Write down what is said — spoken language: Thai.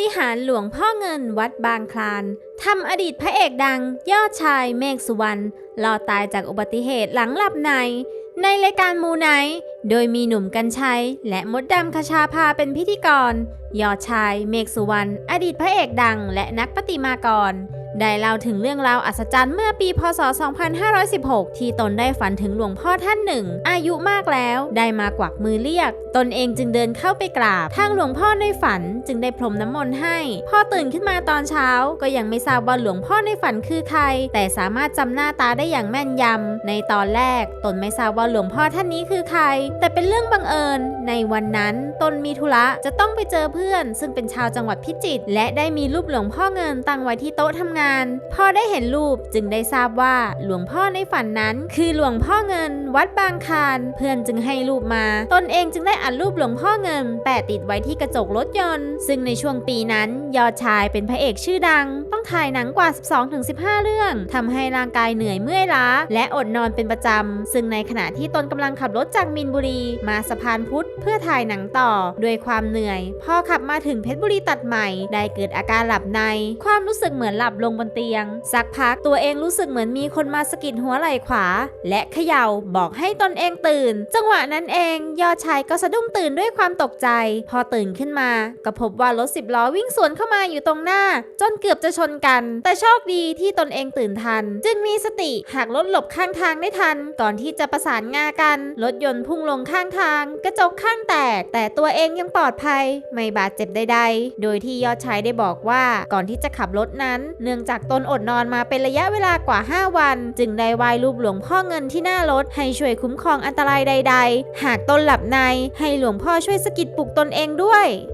ฏิหารหลวงพ่อเงินวัดบางคลานทำอดีตพระเอกดัง ยอดชายเมฆสุวรรณรอตายจากอุบัติเหตุหลังหลับใน ในรายการมูไนโดยมีหนุ่มกัญชัย และมดดำคชาพาเป็นพิธีกร ยอดชายเมฆสุวรรณอดีตพระเอกดังและนักปฏิมากร ได้เล่าถึงเรื่องราวอัศจรรย์เมื่อปีพศ 2516 ที่ตนได้ฝันถึงหลวงพ่อท่านหนึ่ง อายุมากแล้วได้มากวักมือเรียก ตนเองจึงเดินเข้าไปกราบ ทางหลวงพ่อในฝันจึงได้พรมน้ำมนต์ให้ พอตื่นขึ้นมาตอนเช้า ก็ยังไม่ทราบว่าหลวงพ่อในฝันคือใคร แต่สามารถจำหน้าตาได้อย่างแม่นยำ ในตอนแรก ตนไม่ทราบว่าหลวงพ่อท่านนี้คือใคร แต่เป็นเรื่องบังเอิญ ในวันนั้นตนมีธุระจะต้องไปเจอเพื่อน ซึ่งเป็นชาวจังหวัดพิจิตรและได้มีรูปหลวงพ่อเงินตั้งไว้ที่โต๊ะทำงานพอได้เห็นรูปจึงได้ทราบว่าหลวงพ่อในฝันนั้น คือหลวงพ่อเงิน วัดบางคานเพื่อนจึงให้รูปมา ตนเองจึงได้อัดรูปหลวงพ่อเงิน แปะติดไว้ที่กระจกรถยนต์ ซึ่งในช่วงปีนั้น ยอดชายเป็นพระเอกชื่อดัง ต้องถ่ายหนังกว่า 12-15 เรื่องทำให้ร่างกายเหนื่อยเมื่อยล้า และอดนอนเป็นประจำ ซึ่งในขณะที่ตนกำลังขับรถจากมินบุรี มาสะพานพุทธเพื่อถ่ายหนังต่อด้วยความเหนื่อย พอขับมาถึงเพชรบุรีตัดใหม่ ได้เกิดอาการหลับใน ความรู้สึกเหมือนหลับลงบนเตียง สักพักตัวเองรู้สึกเหมือนมีคนมาสะกิดหัวไหล่ขวา และเขย่าบอกให้ตนเองตื่น จังหวะนั้นเอง ยอดชายก็สะดุ้งตื่นด้วยความตกใจ พอตื่นขึ้นมา ก็พบว่ารถสิบล้อวิ่งสวนเข้ามาอยู่ตรงหน้า จนเกือบจะชนกัน แต่โชคดีที่ตนเองตื่นทัน จึงมีสติหากรถหลบข้างทางได้ทัน ก่อนที่จะประสานงากัน รถยนต์พุ่งลงข้างทาง กระจกข้างแตก แต่ตัวเองยังปลอดภัย ไม่บาดเจ็บใดๆ โดยที่ยอดชายได้บอกว่าก่อนที่จะขับรถนั้นเนื่องจากตนอดนอนมาเป็นระยะเวลากว่า 5 วัน จึงได้ไหว้รูปหลวงพ่อเงินที่หน้ารถให้ช่วยคุ้มครองอันตรายใด ๆ หากตนหลับในให้หลวงพ่อช่วยสะกิดปลุกตนเองด้วย